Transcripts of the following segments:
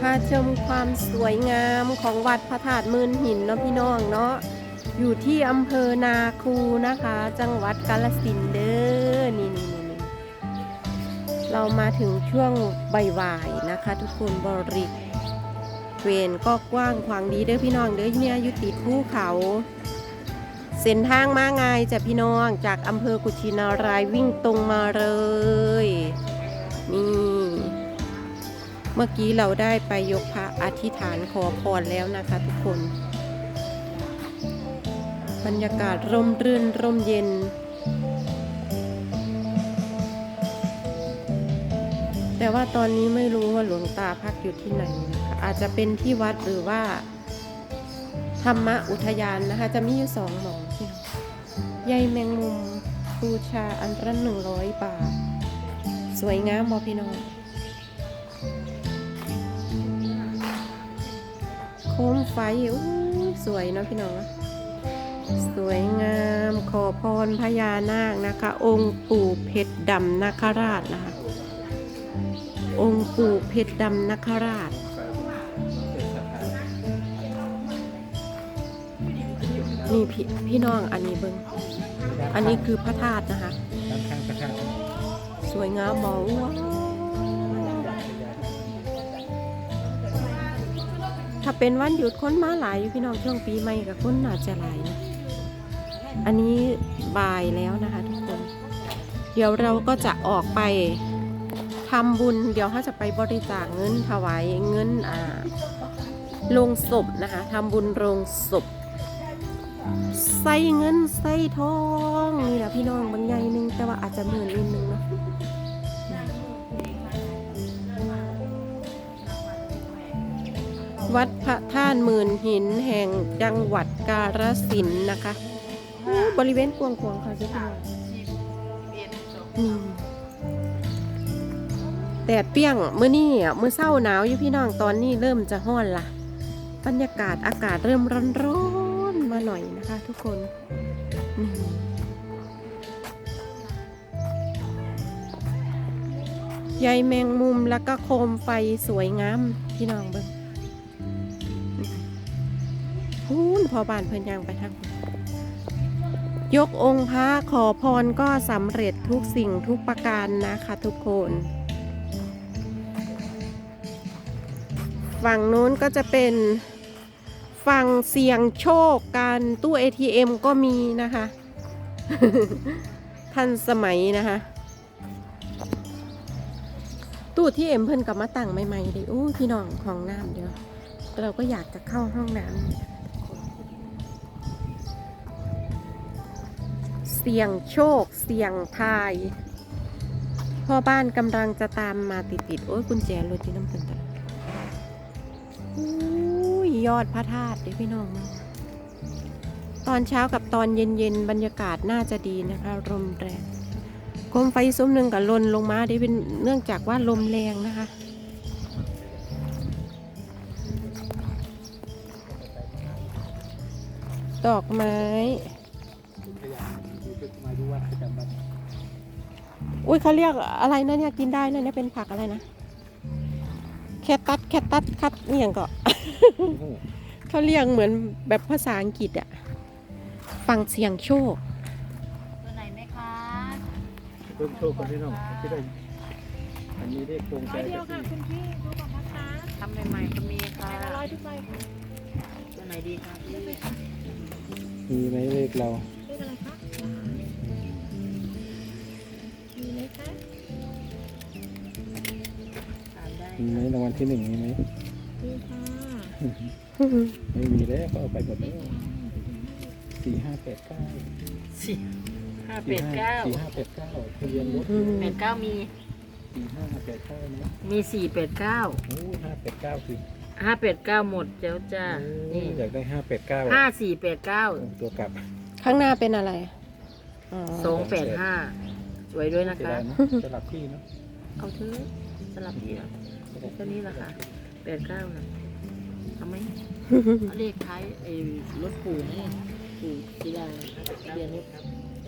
พาชมความสวยงามของวัดพระธาตุมืนหินเนาะพี่น้องเนาะอยู่ที่อำเภอนาคูนะคะ จังหวัดกาฬสินธุ์เด้อนี่นี่นี่นี่เรามาถึงช่วงใบ่ายนะคะ ทุกคนบริเวณก็กว้างขวางดีเด้อพี่น้องเด้อเนี่ยอยู่ติดภูเขาเส้นทางมาง่ายจ้ะพี่น้องจากอำเภอกุชินารายวิ่งตรงมาเลยนี่ เมื่อกี้เราได้ไปยกพระอธิษฐานขอพรแล้วนะคะทุกคน บรรยากาศร่มรื่นร่มเย็น แต่ว่าตอนนี้ไม่รู้ว่าหลวงตาพักอยู่ที่ไหนนะคะอาจจะเป็นที่วัดหรือว่า ธรรมะอุทยานนะคะ จะมีอยู่สองหมองพี่องใยแมงมุมบูชาอันละหนึ่งร้อยบาท สวยงามบอพี่น้อง มไฟอสวยเนาะพี่น้องนะสวยงามขอพรพญานาคนะคะ องค์ปู่เพชรดำนาคราชนะคะ องค์ปู่เพชรดำนาคราชนี่พี่พี่น้องอันนี้เบิงอันนี้คือพระธาตุนะคะ สวยงามบอว้า ถ้าเป็นวันหยุดคนมาหลายอยู่พี่น้องช่วงปีใหม่กับคนน่าจะหลายนะอันนี้บ่ายแล้วนะคะทุกคน เดี๋ยวเราก็จะออกไปทำบุญ เดี๋ยวเขาจะไปบริจาคเงินถวายเงินอ่าโรงศพนะคะทำบุญโรงศพใส่เงินใส่ทองนี่แหละพี่น้องบางใหญ่หนึงแต่ว่าอาจจะหมื่นนิดนึงเนาะ วัดพระธาตุหมื่นหินแห่งจังหวัดกาฬสินธุ์นะคะอู้บริเวณกวางๆค่ะพี่น้องนี่แดดเปรี้ยงเมื่อนี่เมื่อเศร้าหนาวอยู่พี่น้องตอนนี้เริ่มจะห้อนละบรรยากาศอากาศเริ่มร้อนๆมาหน่อยนะคะ ทุกคนนี่ใยแมงมุมแล้วก็โคมไฟสวยงามพี่น้องเบิ้ง พูนพอบานเพิ่นยางไปทางนู้นยกองค์พระขอพรก็สำเร็จทุกสิ่งทุกประการนะคะทุกคนฝั่งนู้นก็จะเป็นฝั่งเสียงโชคการตู้ ATM ก็มีนะคะ ทันสมัยนะคะ ตู้ที่เอ็มเพิ่นกับมาตั้งใหม่ๆเลยโอ้พี่น้องห้องน้ำเดี๋ยว เราก็อยากจะเข้าห้องน้ำ เสี่ยงโชค เสี่ยงทาย พ่อบ้านกำลังจะตามมาติดๆ โอ้ยกุญแจรถที่น้ำเพิ่นตลอดอุ้ยยอดพระธาตุเดี๋ยวพี่น้องตอนเช้ากับตอนเย็นๆ บรรยากาศน่าจะดีนะคะลมแรงโคมไฟซุ้มหนึ่งกับลนลงมาได้เป็นเนื่องจากว่าลมแรงนะคะ ดอกไม้ วัดประจำวันอุ้ยเขาเรียกอะไรนะเนี่ยกินได้นะเนี่ยเป็นผักอะไรนะแคตตัสแคตตัสคัดนี่อย่างก็โอ้โหเขาเรียกเหมือนแบบภาษาอังกฤษอะฟังเสียงโชคตัวไหนไหมคะเพิ่มโชคกันได้น้องที่ได้อันนี้ได้โครงใจร้อยเดียวค่ะคุณพี่ดูก่อนนะคะทำใหม่ๆก็มีค่ะใบละร้อยทุกใบค่ะตัวไหนดีคะพี่มีไหมเลขเรา คะถามได้มีไหมรางวัลที่หนึ่งมีไหมมีค่ะไม่มีแล้วก็เอาไปหมดแล้วสี่ห้าแปดเก้าสี่ห้าแปดเก้าสี่ห้าแปดเก้าทะเบียนรถอืมแปดเก้ามี สี่ห้าแปดเก้านะมีสี่แปดเก้าโอ้ห้าแปดเก้าสิห้าแปดเก้าหมดเจ้าจ้านี่อยากได้ห้าแปดเก้าห้าสี่แปดเก้าตัวกลับข้างหน้าเป็นอะไรอ๋อสองแปดห้า สวยด้วยนะเสียคะ ดายเนอะสลับที่เนาะเอาเถอะสลับดีนะแค่นี้แหละค่ะแปดเก้านะทำไหมเอาเลขท้ายไอ้รถปู่นี่ปู่กีฬาทะเบียนรถครับเ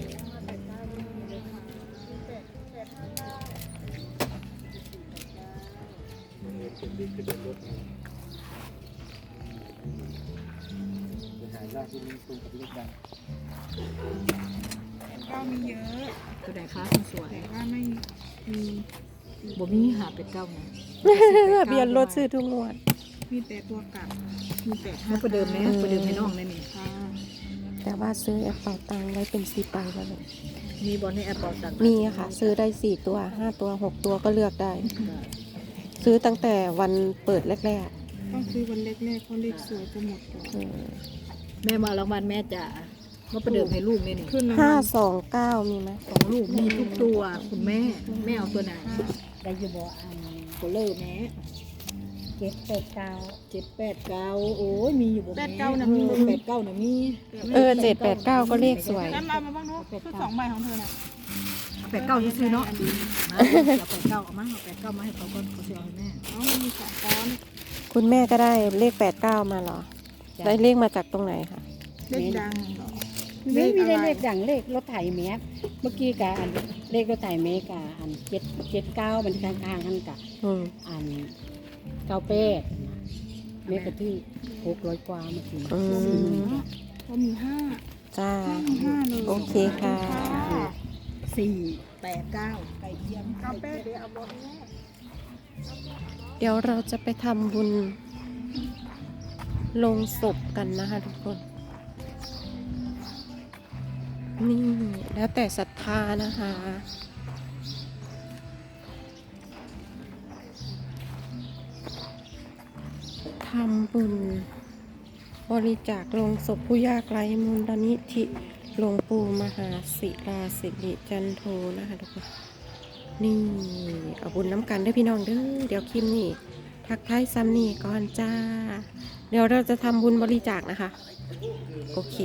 เป็นเลขทะเบียนรถนะจะหายากที่มีตรงกับเลขดัง ก็มีเยอะตัวไหนคะคุณสวยแต่ว่าไม่มีบ่มีหาเป็ดเก้านะทะเบียนรถซื้อทุกงวด มีแต่ตัวกลับมีแต่ห้ประเดิมไหมประเดิมให้น้องได้นี่ค่ะแต่ว่าซื้อแอปเป่าตังไว้เป็นสีไปแล้วเนี่ยมีบอลในแอปเป่าตังมีอะค่ะ ซื้อได้สี่ตัวห้าตัวหกตัวก็เลือกได้ ซื้อตั้งแต่วันเปิดแรกต้องซื้อวันแรกๆเพราะเลขสวยจะหมดก่อนแม่มารางวัลแม่จ๋า มาประเดิมให้ลูกนี่นี่ขึ้นรางห้าวัลสองเก้ามีไหมของลูกมีทุกตัวคุณแม่แม่เอาตัวไหนได้อยูบอันตัวเลิกแม่เจ็ดแปดเก้าเจ็ดแปดเก้าโอ้ยมีอยู่บ่แปม่ดเก้านะมีออแปดเก้านะมีเออเจ็ดแปดเก้าก็เลขสวยแล้วเอามาบ้างเนาะคือสองใบของเธอน่ะแปดเก้าซื้อๆเนาะมาเอาแปดเก้าเอามาเอาแปดเก้ามาให้เขาก็เขาซื้อเอาให้แม่อ๋อมันมีสองก้อนคุณแม่ก็ได้เลขแปดเก้ามาเหรอ ได้เลขมาจากตรงไหนคะเลขดังเหรอ ไม่มีได้อะไร เลขดังเลขรถไถเมียเมื่อกี้กะอันเลขรถไถเมกะอันเจ็ดเจ็ดเก้ามันข้างๆหันกะอืมอันเก้าเป็ดนะเมกะที่หกร้อยกว่าเมื่อกี้อืสี่หมมื่นกว่าก็มีห้าจ้า ห้ามีห้าเลยโอเคค่ะ สี่แปดเก้าไก่เทียมเอาแป้งเดี๋ยวเอาบอลแม่เดี๋ยวเราจะไปทำบุญลงศพกันนะคะทุกคน นี่ แล้วแต่ศรัทธานะคะ ทำบุญ บริจาคลงศพผู้ยากไร้มูลนิธิหลวงปู่มหาศิลาสิริจันโทนะคะทุกคนนี่ เอาบุญน้ำกันด้อพี่น้องเด้อเดี๋ยวคลิปนี้ทักทายซ้ำนี่ก่อนจ้า เดี๋ยวเราจะทำบุญบริจาคนะคะ โอเค